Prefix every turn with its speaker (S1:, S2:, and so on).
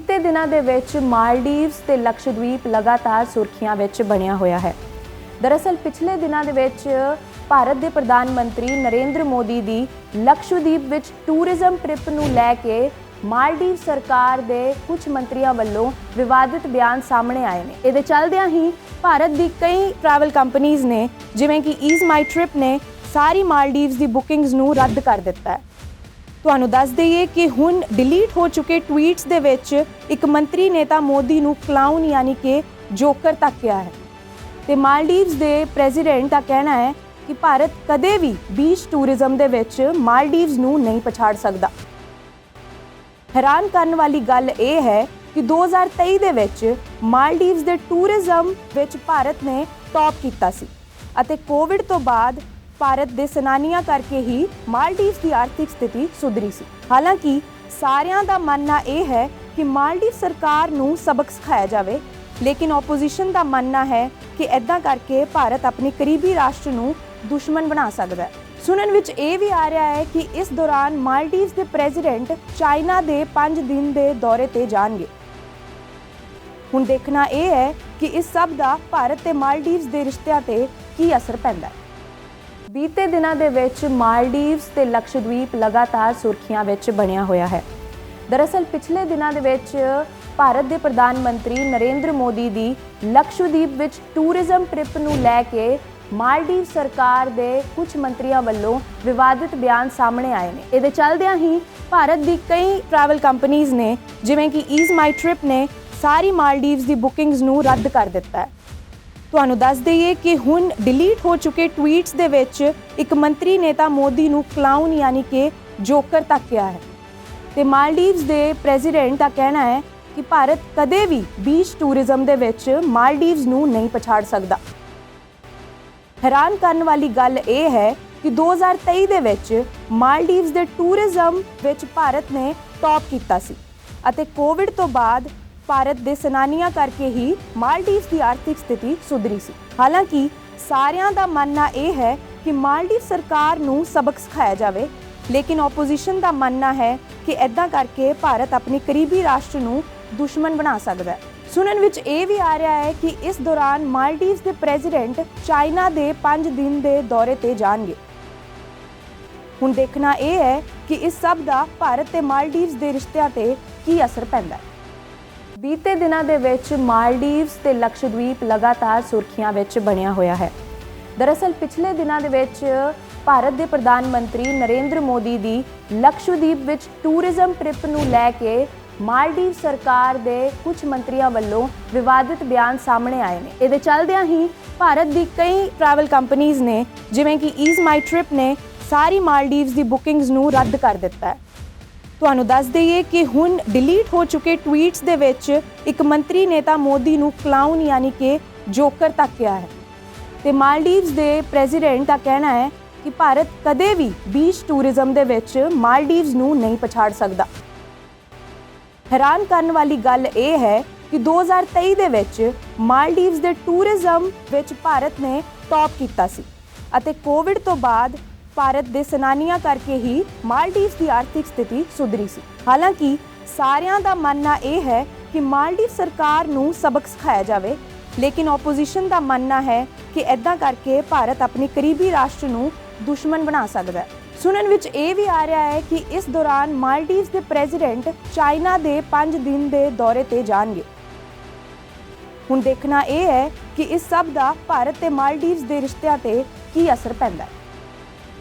S1: ਬੀਤੇ ਦਿਨਾਂ ਦੇ ਵਿੱਚ ਮਾਲਦੀਵਸ ਤੇ ਲਕਸ਼ਦਵੀਪ ਲਗਾਤਾਰ ਸੁਰਖੀਆਂ ਵਿੱਚ ਬਣਿਆ ਹੋਇਆ ਹੈ। ਦਰਅਸਲ, ਪਿਛਲੇ ਦਿਨਾਂ ਦੇ ਵਿੱਚ ਭਾਰਤ ਦੇ ਪ੍ਰਧਾਨ ਮੰਤਰੀ ਨਰਿੰਦਰ ਮੋਦੀ ਦੀ ਲਕਸ਼ਦਵੀਪ ਵਿੱਚ ਟੂਰਿਜ਼ਮ ਟ੍ਰਿਪ ਨੂੰ ਲੈ ਕੇ ਮਾਲਦੀਵ ਸਰਕਾਰ ਦੇ ਕੁਝ ਮੰਤਰੀਆਂ ਵੱਲੋਂ ਵਿਵਾਦਿਤ ਬਿਆਨ ਸਾਹਮਣੇ ਆਏ ਨੇ। ਇਹਦੇ ਚੱਲਦਿਆਂ ਹੀ ਭਾਰਤ ਦੀ ਕਈ ਟਰੈਵਲ ਕੰਪਨੀਆਂ ਨੇ, ਜਿਵੇਂ ਕਿ ਈਜ਼ ਮਾਈ ਟ੍ਰਿਪ ਨੇ, ਸਾਰੀ ਮਾਲਦੀਵਸ ਦੀ ਬੁਕਿੰਗਸ ਨੂੰ ਰੱਦ ਕਰ ਦਿੱਤਾ ਹੈ। ਤੁਹਾਨੂੰ ਦੱਸ ਦਈਏ ਕਿ ਹੁਣ ਡਿਲੀਟ ਹੋ ਚੁੱਕੇ ਟਵੀਟਸ ਦੇ ਵਿੱਚ ਇੱਕ ਮੰਤਰੀ ਨੇਤਾ ਮੋਦੀ ਨੂੰ ਕਲਾਊਨ ਯਾਨੀ ਕਿ ਜੋਕਰ ਤੱਕ ਕਿਹਾ ਹੈ। ਤੇ ਮਾਲਦੀਵਸ ਦੇ ਪ੍ਰੈਜ਼ੀਡੈਂਟ ਦਾ ਕਹਿਣਾ ਹੈ ਕਿ ਭਾਰਤ ਕਦੇ ਵੀ ਬੀਚ ਟੂਰਿਜ਼ਮ ਦੇ ਵਿੱਚ ਮਾਲਦੀਵਸ ਨੂੰ ਨਹੀਂ ਪਛਾੜ ਸਕਦਾ। ਹੈਰਾਨ ਕਰਨ ਵਾਲੀ ਗੱਲ ਇਹ ਹੈ ਕਿ 2023 ਦੇ ਵਿੱਚ ਮਾਲਦੀਵਸ ਦੇ ਟੂਰਿਜ਼ਮ ਵਿੱਚ ਭਾਰਤ ਨੇ ਟੌਪ ਕੀਤਾ ਸੀ ਅਤੇ ਕੋਵਿਡ ਤੋਂ ਬਾਅਦ ਭਾਰਤ ਦੇ ਸੈਲਾਨੀਆਂ ਕਰਕੇ ਹੀ ਮਾਲਦੀਵਸ ਦੀ ਆਰਥਿਕ ਸਥਿਤੀ ਸੁਧਰੀ ਸੀ। ਹਾਲਾਂਕਿ, ਸਾਰਿਆਂ ਦਾ ਮੰਨਣਾ ਇਹ ਹੈ ਕਿ ਮਾਲਦੀਵ ਸਰਕਾਰ ਨੂੰ ਸਬਕ ਸਿਖਾਇਆ ਜਾਵੇ, ਲੇਕਿਨ ਆਪੋਜੀਸ਼ਨ ਦਾ ਮੰਨਣਾ ਹੈ ਕਿ ਐਦਾਂ ਕਰਕੇ ਭਾਰਤ ਆਪਣੇ ਕਰੀਬੀ ਰਾਸ਼ਟਰ ਨੂੰ ਦੁਸ਼ਮਣ ਬਣਾ ਸਕਦਾ ਹੈ। ਸੁਣਨ ਵਿੱਚ ਇਹ ਵੀ ਆ ਰਿਹਾ ਹੈ ਕਿ ਇਸ ਦੌਰਾਨ ਮਾਲਦੀਵਸ ਦੇ ਪ੍ਰੈਜ਼ੀਡੈਂਟ ਚਾਈਨਾ ਦੇ 5 ਦਿਨ ਦੇ ਦੌਰੇ ਤੇ ਜਾਣਗੇ। ਹੁਣ ਦੇਖਣਾ ਇਹ ਹੈ ਕਿ ਇਸ ਸਭ ਦਾ ਭਾਰਤ ਤੇ ਮਾਲਦੀਵਸ ਦੇ ਰਿਸ਼ਤਿਆਂ ਤੇ ਕੀ ਅਸਰ ਪੈਂਦਾ ਹੈ। ਬੀਤੇ ਦਿਨਾਂ ਦੇ ਵਿੱਚ ਮਾਲਦੀਵਸ ਤੇ ਲਕਸ਼ਦਵੀਪ ਲਗਾਤਾਰ ਸੁਰਖੀਆਂ ਵਿੱਚ ਬਣਿਆ ਹੋਇਆ ਹੈ। ਦਰਅਸਲ, ਪਿਛਲੇ ਦਿਨਾਂ ਦੇ ਵਿੱਚ ਭਾਰਤ ਦੇ ਪ੍ਰਧਾਨ ਮੰਤਰੀ ਨਰਿੰਦਰ ਮੋਦੀ ਦੀ ਲਕਸ਼ਦਵੀਪ ਵਿੱਚ ਟੂਰਿਜ਼ਮ ਟ੍ਰਿਪ ਨੂੰ ਲੈ ਕੇ ਮਾਲਦੀਵ ਸਰਕਾਰ ਦੇ ਕੁਝ ਮੰਤਰੀਆਂ ਵੱਲੋਂ ਵਿਵਾਦਿਤ ਬਿਆਨ ਸਾਹਮਣੇ ਆਏ ਨੇ। ਇਹਦੇ ਚੱਲਦਿਆਂ ਹੀ ਭਾਰਤ ਦੀ ਕਈ ਟਰੈਵਲ ਕੰਪਨੀਆਂ ਨੇ, ਜਿਵੇਂ ਕਿ ਈਜ਼ ਮਾਈ ਟ੍ਰਿਪ ਨੇ, ਸਾਰੀ ਮਾਲਦੀਵਸ ਦੀ ਬੁਕਿੰਗਸ ਨੂੰ ਰੱਦ ਕਰ ਦਿੱਤਾ ਹੈ। ਤੁਹਾਨੂੰ ਦੱਸ ਦਈਏ ਕਿ ਹੁਣ ਡਿਲੀਟ ਹੋ ਚੁੱਕੇ ਟਵੀਟਸ ਦੇ ਵਿੱਚ ਇੱਕ ਮੰਤਰੀ ਨੇਤਾ ਮੋਦੀ ਨੂੰ ਕਲਾਊਨ ਯਾਨੀ ਕਿ ਜੋਕਰ ਤੱਕ ਕਿਹਾ ਹੈ। ਤੇ ਮਾਲਦੀਵਸ ਦੇ ਪ੍ਰੈਜ਼ੀਡੈਂਟ ਦਾ ਕਹਿਣਾ ਹੈ ਕਿ ਭਾਰਤ ਕਦੇ ਵੀ ਬੀਚ ਟੂਰਿਜ਼ਮ ਦੇ ਵਿੱਚ ਮਾਲਦੀਵਸ ਨੂੰ ਨਹੀਂ ਪਛਾੜ ਸਕਦਾ। ਹੈਰਾਨ ਕਰਨ ਵਾਲੀ ਗੱਲ ਇਹ ਹੈ ਕਿ 2023 ਦੇ ਵਿੱਚ ਮਾਲਦੀਵਸ ਦੇ ਟੂਰਿਜ਼ਮ ਵਿੱਚ ਭਾਰਤ ਨੇ ਟੌਪ ਕੀਤਾ ਸੀ ਅਤੇ ਕੋਵਿਡ ਤੋਂ ਬਾਅਦ ਭਾਰਤ ਦੇ ਸੈਲਾਨੀਆਂ ਕਰਕੇ ਹੀ ਮਾਲਦੀਵਸ ਦੀ ਆਰਥਿਕ ਸਥਿਤੀ ਸੁਧਰੀ ਸੀ। ਹਾਲਾਂਕਿ ਸਾਰਿਆਂ ਦਾ ਮੰਨਣਾ ਇਹ ਹੈ ਕਿ ਮਾਲਦੀਵ ਸਰਕਾਰ ਨੂੰ ਸਬਕ ਸਿਖਾਇਆ ਜਾਵੇ, ਲੇਕਿਨ ਆਪੋਜੀਸ਼ਨ ਦਾ ਮੰਨਣਾ ਹੈ ਕਿ ਐਦਾਂ ਕਰਕੇ ਭਾਰਤ ਆਪਣੇ ਕਰੀਬੀ ਰਾਸ਼ਟਰ ਨੂੰ ਦੁਸ਼ਮਣ ਬਣਾ ਸਕਦਾ ਹੈ। ਸੁਣਨ ਵਿੱਚ ਇਹ ਵੀ ਆ ਰਿਹਾ ਹੈ ਕਿ ਇਸ ਦੌਰਾਨ ਮਾਲਦੀਵਸ ਦੇ ਪ੍ਰੈਜ਼ੀਡੈਂਟ ਚਾਈਨਾ ਦੇ 5 ਦਿਨ ਦੇ ਦੌਰੇ ਤੇ ਜਾਣਗੇ। ਹੁਣ ਦੇਖਣਾ ਇਹ ਹੈ ਕਿ ਇਸ ਸਭ ਦਾ ਭਾਰਤ ਤੇ ਮਾਲਦੀਵਸ ਦੇ ਰਿਸ਼ਤਿਆਂ ਤੇ ਕੀ ਅਸਰ ਪੈਂਦਾ ਹੈ। ਬੀਤੇ ਦਿਨਾਂ ਦੇ ਵਿੱਚ ਮਾਲਦੀਵਸ ਤੇ ਲਕਸ਼ਦਵੀਪ ਲਗਾਤਾਰ ਸੁਰਖੀਆਂ ਵਿੱਚ ਬਣਿਆ ਹੋਇਆ ਹੈ। ਦਰਅਸਲ, ਪਿਛਲੇ ਦਿਨਾਂ ਦੇ ਵਿੱਚ ਭਾਰਤ ਦੇ ਪ੍ਰਧਾਨ ਮੰਤਰੀ ਨਰਿੰਦਰ ਮੋਦੀ ਦੀ ਲਕਸ਼ਦਵੀਪ ਵਿੱਚ ਟੂਰਿਜ਼ਮ ਟ੍ਰਿਪ ਨੂੰ ਲੈ ਕੇ ਮਾਲਦੀਵ ਸਰਕਾਰ ਦੇ ਕੁਝ ਮੰਤਰੀਆਂ ਵੱਲੋਂ ਵਿਵਾਦਿਤ ਬਿਆਨ ਸਾਹਮਣੇ ਆਏ ਨੇ। ਇਹਦੇ ਚੱਲਦਿਆਂ ਹੀ ਭਾਰਤ ਦੀ ਕਈ ਟਰੈਵਲ ਕੰਪਨੀਆਂ ਨੇ, ਜਿਵੇਂ ਕਿ ਈਜ਼ ਮਾਈ ਟ੍ਰਿਪ ਨੇ, ਸਾਰੀ ਮਾਲਦੀਵਸ ਦੀ ਬੁਕਿੰਗਸ ਨੂੰ ਰੱਦ ਕਰ ਦਿੱਤਾ ਹੈ। ਤੁਹਾਨੂੰ ਦੱਸ ਦਈਏ ਕਿ ਹੁਣ ਡਿਲੀਟ ਹੋ ਚੁੱਕੇ ਟਵੀਟਸ ਦੇ ਵਿੱਚ ਇੱਕ ਮੰਤਰੀ ਨੇ ਤਾਂ ਮੋਦੀ ਨੂੰ ਕਲਾਊਨ ਯਾਨੀ ਕਿ ਜੋਕਰ ਤੱਕ ਕਿਹਾ ਹੈ। ਤੇ ਮਾਲਦੀਵਸ ਦੇ ਪ੍ਰੈਜ਼ੀਡੈਂਟ ਦਾ ਕਹਿਣਾ ਹੈ ਕਿ ਭਾਰਤ ਕਦੇ ਵੀ ਬੀਚ ਟੂਰਿਜ਼ਮ ਦੇ ਵਿੱਚ ਮਾਲਦੀਵਸ ਨੂੰ ਨਹੀਂ ਪਛਾੜ ਸਕਦਾ। ਹੈਰਾਨ ਕਰਨ ਵਾਲੀ ਗੱਲ ਇਹ ਹੈ ਕਿ 2023 ਦੇ ਵਿੱਚ ਮਾਲਦੀਵਸ ਦੇ ਟੂਰਿਜ਼ਮ ਵਿੱਚ ਭਾਰਤ ਨੇ ਟੌਪ ਕੀਤਾ ਸੀ ਅਤੇ ਕੋਵਿਡ ਤੋਂ ਬਾਅਦ ਭਾਰਤ ਦੇ ਸੈਲਾਨੀਆਂ ਕਰਕੇ ਹੀ ਮਾਲਦੀਵਸ ਦੀ ਆਰਥਿਕ ਸਥਿਤੀ ਸੁਧਰੀ ਸੀ। ਹਾਲਾਂਕਿ ਸਾਰਿਆਂ ਦਾ ਮੰਨਣਾ ਇਹ ਹੈ ਕਿ ਮਾਲਦੀਵ ਸਰਕਾਰ ਨੂੰ ਸਬਕ ਸਿਖਾਇਆ ਜਾਵੇ, ਲੇਕਿਨ ਆਪੋਜੀਸ਼ਨ ਦਾ ਮੰਨਣਾ ਹੈ ਕਿ ਐਦਾਂ ਕਰਕੇ ਭਾਰਤ ਆਪਣੇ ਕਰੀਬੀ ਰਾਸ਼ਟਰ ਨੂੰ ਦੁਸ਼ਮਣ ਬਣਾ ਸਕਦਾ ਹੈ। ਸੁਣਨ ਵਿੱਚ ਇਹ ਵੀ ਆ ਰਿਹਾ ਹੈ ਕਿ ਇਸ ਦੌਰਾਨ ਮਾਲਦੀਵਸ ਦੇ ਪ੍ਰੈਜ਼ੀਡੈਂਟ ਚਾਈਨਾ ਦੇ 5 ਦਿਨ ਦੇ ਦੌਰੇ ਤੇ ਜਾਣਗੇ। ਹੁਣ ਦੇਖਣਾ ਇਹ ਹੈ ਕਿ ਇਸ ਸਭ ਦਾ ਭਾਰਤ ਤੇ ਮਾਲਦੀਵਸ ਦੇ ਰਿਸ਼ਤਿਆਂ ਤੇ ਕੀ ਅਸਰ ਪੈਂਦਾ ਹੈ।